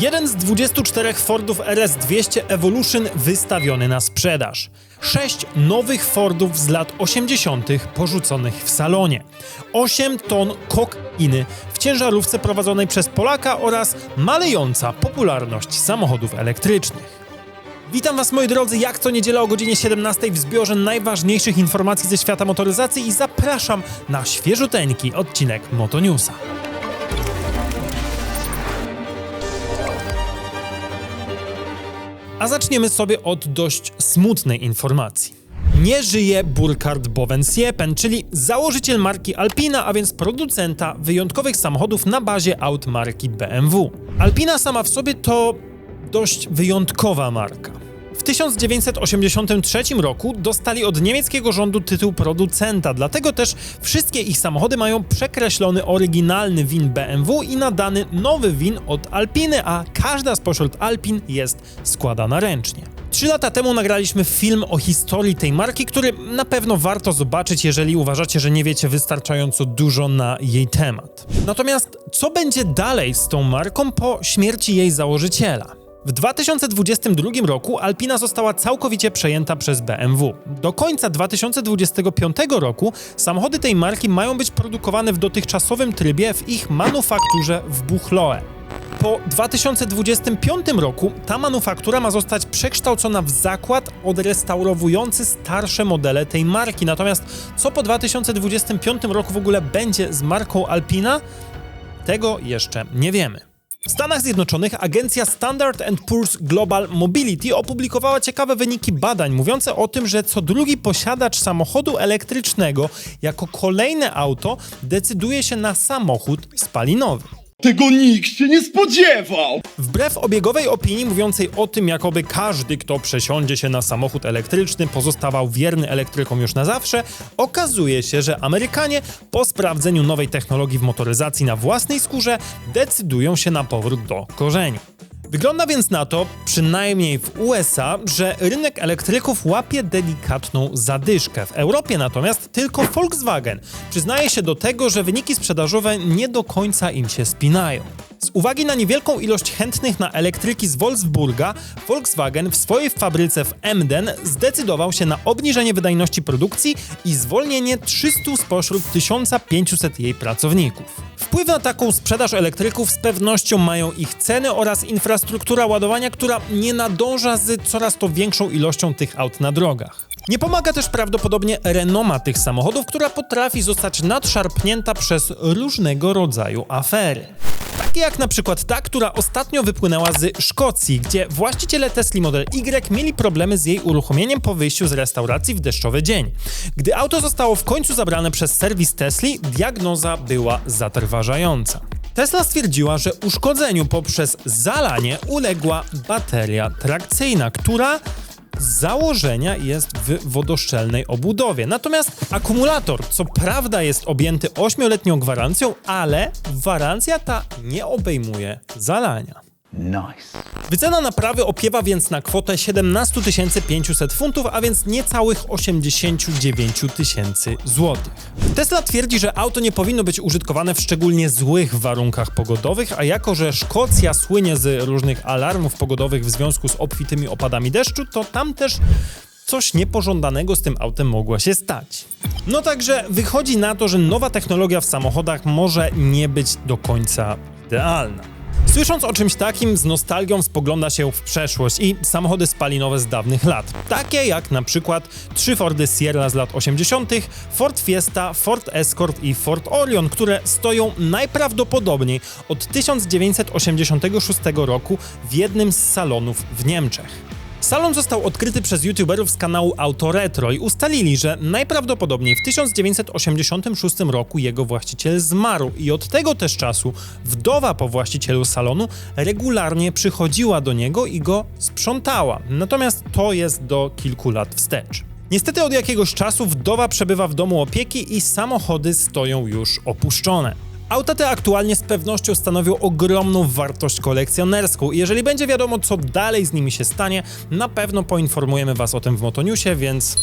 Jeden z 24 Fordów RS200 Evolution wystawiony na sprzedaż. Sześć nowych Fordów z lat 80. porzuconych w salonie. 8 ton kokainy w ciężarówce prowadzonej przez Polaka oraz malejąca popularność samochodów elektrycznych. Witam Was moi drodzy, jak co niedziela o godzinie 17 w zbiorze najważniejszych informacji ze świata motoryzacji i zapraszam na świeżuteńki odcinek Motonewsa. A zaczniemy sobie od dość smutnej informacji. Nie żyje Burkhard Bovensiepen, czyli założyciel marki Alpina, a więc producenta wyjątkowych samochodów na bazie aut marki BMW. Alpina sama w sobie to dość wyjątkowa marka. W 1983 roku dostali od niemieckiego rządu tytuł producenta, dlatego też wszystkie ich samochody mają przekreślony oryginalny win BMW i nadany nowy win od Alpiny, a każda spośród Alpin jest składana ręcznie. Trzy lata temu nagraliśmy film o historii tej marki, który na pewno warto zobaczyć, jeżeli uważacie, że nie wiecie wystarczająco dużo na jej temat. Natomiast co będzie dalej z tą marką po śmierci jej założyciela? W 2022 roku Alpina została całkowicie przejęta przez BMW. Do końca 2025 roku samochody tej marki mają być produkowane w dotychczasowym trybie w ich manufakturze w Buchloe. Po 2025 roku ta manufaktura ma zostać przekształcona w zakład odrestaurowujący starsze modele tej marki. Natomiast co po 2025 roku w ogóle będzie z marką Alpina? Tego jeszcze nie wiemy. W Stanach Zjednoczonych agencja Standard Poor's Global Mobility opublikowała ciekawe wyniki badań mówiące o tym, że co drugi posiadacz samochodu elektrycznego jako kolejne auto decyduje się na samochód spalinowy. Tego nikt się nie spodziewał! Wbrew obiegowej opinii mówiącej o tym, jakoby każdy, kto przesiądzie się na samochód elektryczny, pozostawał wierny elektrykom już na zawsze, okazuje się, że Amerykanie po sprawdzeniu nowej technologii w motoryzacji na własnej skórze decydują się na powrót do korzeni. Wygląda więc na to, przynajmniej w USA, że rynek elektryków łapie delikatną zadyszkę. W Europie natomiast tylko Volkswagen przyznaje się do tego, że wyniki sprzedażowe nie do końca im się spinają. Z uwagi na niewielką ilość chętnych na elektryki z Wolfsburga, Volkswagen w swojej fabryce w Emden zdecydował się na obniżenie wydajności produkcji i zwolnienie 300 spośród 1500 jej pracowników. Wpływ na taką sprzedaż elektryków z pewnością mają ich ceny oraz infrastruktura ładowania, która nie nadąża z coraz to większą ilością tych aut na drogach. Nie pomaga też prawdopodobnie renoma tych samochodów, która potrafi zostać nadszarpnięta przez różnego rodzaju afery. Jak na przykład ta, która ostatnio wypłynęła z Szkocji, gdzie właściciele Tesla Model Y mieli problemy z jej uruchomieniem po wyjściu z restauracji w deszczowy dzień. Gdy auto zostało w końcu zabrane przez serwis Tesla, diagnoza była zatrważająca. Tesla stwierdziła, że uszkodzeniu poprzez zalanie uległa bateria trakcyjna, która z założenia jest w wodoszczelnej obudowie. Natomiast akumulator, co prawda jest objęty 8-letnią gwarancją, ale gwarancja ta nie obejmuje zalania. Nice. Wycena naprawy opiewa więc na kwotę 17 500 funtów, a więc niecałych 89 tysięcy złotych. Tesla twierdzi, że auto nie powinno być użytkowane w szczególnie złych warunkach pogodowych, a jako że Szkocja słynie z różnych alarmów pogodowych w związku z obfitymi opadami deszczu, to tam też coś niepożądanego z tym autem mogło się stać. No także wychodzi na to, że nowa technologia w samochodach może nie być do końca idealna. Słysząc o czymś takim, z nostalgią spogląda się w przeszłość i samochody spalinowe z dawnych lat. Takie jak na przykład trzy Fordy Sierra z lat 80., Ford Fiesta, Ford Escort i Ford Orion, które stoją najprawdopodobniej od 1986 roku w jednym z salonów w Niemczech. Salon został odkryty przez youtuberów z kanału Autoretro i ustalili, że najprawdopodobniej w 1986 roku jego właściciel zmarł i od tego też czasu wdowa po właścicielu salonu regularnie przychodziła do niego i go sprzątała. Natomiast to jest do kilku lat wstecz. Niestety od jakiegoś czasu wdowa przebywa w domu opieki i samochody stoją już opuszczone. Auta te aktualnie z pewnością stanowią ogromną wartość kolekcjonerską i jeżeli będzie wiadomo, co dalej z nimi się stanie, na pewno poinformujemy Was o tym w Motoniusie, więc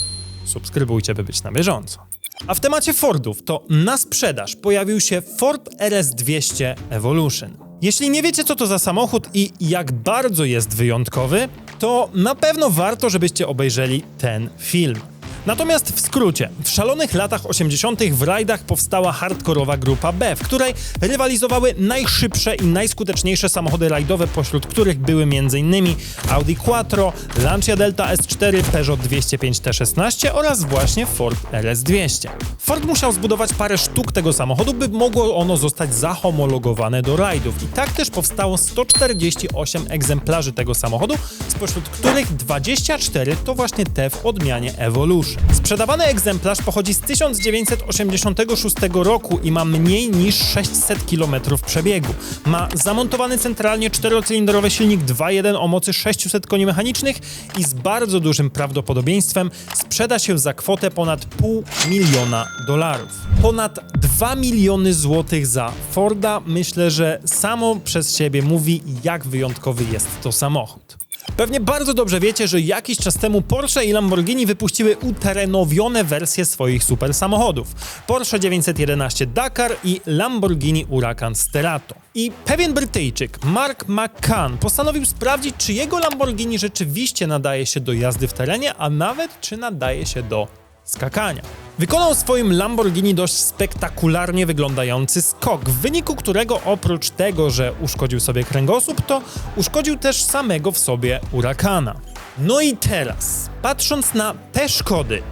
subskrybujcie, by być na bieżąco. A w temacie Fordów to na sprzedaż pojawił się Ford RS200 Evolution. Jeśli nie wiecie, co to za samochód i jak bardzo jest wyjątkowy, to na pewno warto, żebyście obejrzeli ten film. Natomiast w skrócie, w szalonych latach 80. w rajdach powstała hardkorowa grupa B, w której rywalizowały najszybsze i najskuteczniejsze samochody rajdowe, pośród których były m.in. Audi Quattro, Lancia Delta S4, Peugeot 205 T16 oraz właśnie Ford RS200. Ford musiał zbudować parę sztuk tego samochodu, by mogło ono zostać zahomologowane do rajdów. I tak też powstało 148 egzemplarzy tego samochodu, spośród których 24 to właśnie te w odmianie Evolution. Sprzedawany egzemplarz pochodzi z 1986 roku i ma mniej niż 600 km przebiegu. Ma zamontowany centralnie czterocylindrowy silnik 2.1 o mocy 600 koni mechanicznych i z bardzo dużym prawdopodobieństwem sprzeda się za kwotę ponad pół miliona dolarów. Ponad 2 miliony złotych za Forda myślę, że samo przez siebie mówi, jak wyjątkowy jest to samochód. Pewnie bardzo dobrze wiecie, że jakiś czas temu Porsche i Lamborghini wypuściły uterenowione wersje swoich super samochodów. Porsche 911 Dakar i Lamborghini Huracan Sterato. I pewien Brytyjczyk, Mark McCann, postanowił sprawdzić, czy jego Lamborghini rzeczywiście nadaje się do jazdy w terenie, a nawet czy nadaje się do skakania. Wykonał swoim Lamborghini dość spektakularnie wyglądający skok, w wyniku którego oprócz tego, że uszkodził sobie kręgosłup, to uszkodził też samego w sobie urakana. No i teraz, patrząc na te szkody,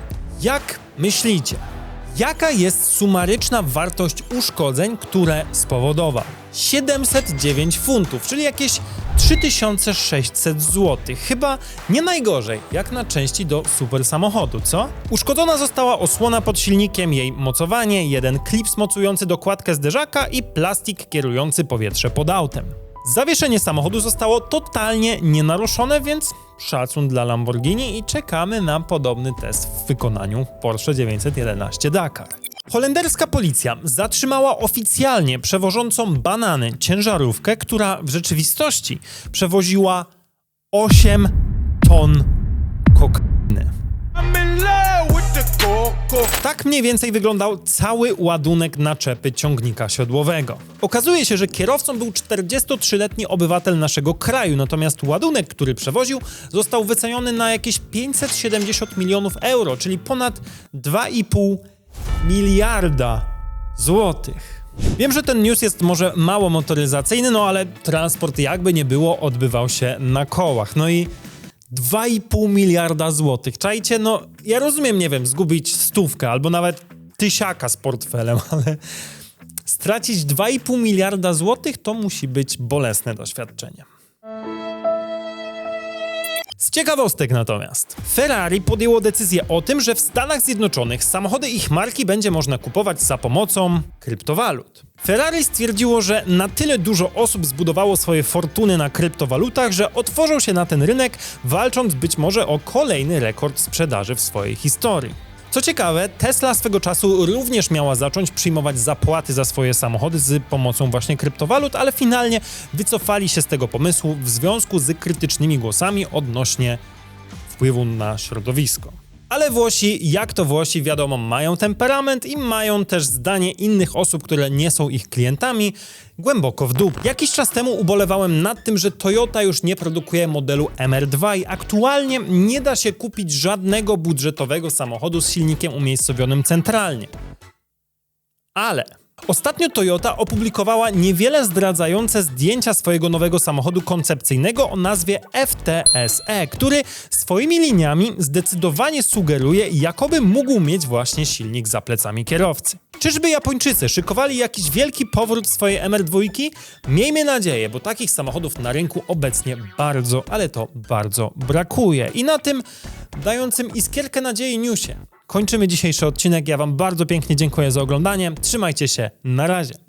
jak myślicie, jaka jest sumaryczna wartość uszkodzeń, które spowodował? 709 funtów, czyli jakieś 3600 zł. Chyba nie najgorzej, jak na części do super samochodu, co? Uszkodzona została osłona pod silnikiem, jej mocowanie, jeden klips mocujący dokładkę zderzaka i plastik kierujący powietrze pod autem. Zawieszenie samochodu zostało totalnie nienaruszone, więc szacun dla Lamborghini i czekamy na podobny test w wykonaniu Porsche 911 Dakar. Holenderska policja zatrzymała oficjalnie przewożącą banany ciężarówkę, która w rzeczywistości przewoziła 8 ton kokainy. Tak mniej więcej wyglądał cały ładunek naczepy ciągnika siodłowego. Okazuje się, że kierowcą był 43-letni obywatel naszego kraju, natomiast ładunek, który przewoził, został wyceniony na jakieś 570 milionów euro, czyli ponad 2,5 miliarda złotych. Wiem, że ten news jest może mało motoryzacyjny, no ale transport jakby nie było odbywał się na kołach. No i 2,5 miliarda złotych. Czajcie, no ja rozumiem, nie wiem, zgubić stówkę albo nawet tysiaka z portfelem, ale stracić 2,5 miliarda złotych to musi być bolesne doświadczenie. Z ciekawostek natomiast. Ferrari podjęło decyzję o tym, że w Stanach Zjednoczonych samochody ich marki będzie można kupować za pomocą kryptowalut. Ferrari stwierdziło, że na tyle dużo osób zbudowało swoje fortuny na kryptowalutach, że otworzą się na ten rynek, walcząc być może o kolejny rekord sprzedaży w swojej historii. Co ciekawe, Tesla swego czasu również miała zacząć przyjmować zapłaty za swoje samochody z pomocą właśnie kryptowalut, ale finalnie wycofali się z tego pomysłu w związku z krytycznymi głosami odnośnie wpływu na środowisko. Ale Włosi, jak to Włosi, wiadomo, mają temperament i mają też zdanie innych osób, które nie są ich klientami, głęboko w dół. Jakiś czas temu ubolewałem nad tym, że Toyota już nie produkuje modelu MR2 i aktualnie nie da się kupić żadnego budżetowego samochodu z silnikiem umiejscowionym centralnie. Ale Ostatnio Toyota opublikowała niewiele zdradzające zdjęcia swojego nowego samochodu koncepcyjnego o nazwie FTSE, który swoimi liniami zdecydowanie sugeruje, jakoby mógł mieć właśnie silnik za plecami kierowcy. Czyżby Japończycy szykowali jakiś wielki powrót swojej MR2? Miejmy nadzieję, bo takich samochodów na rynku obecnie bardzo, ale to bardzo brakuje. I na tym dającym iskierkę nadziei newsie kończymy dzisiejszy odcinek. Ja Wam bardzo pięknie dziękuję za oglądanie. Trzymajcie się, na razie.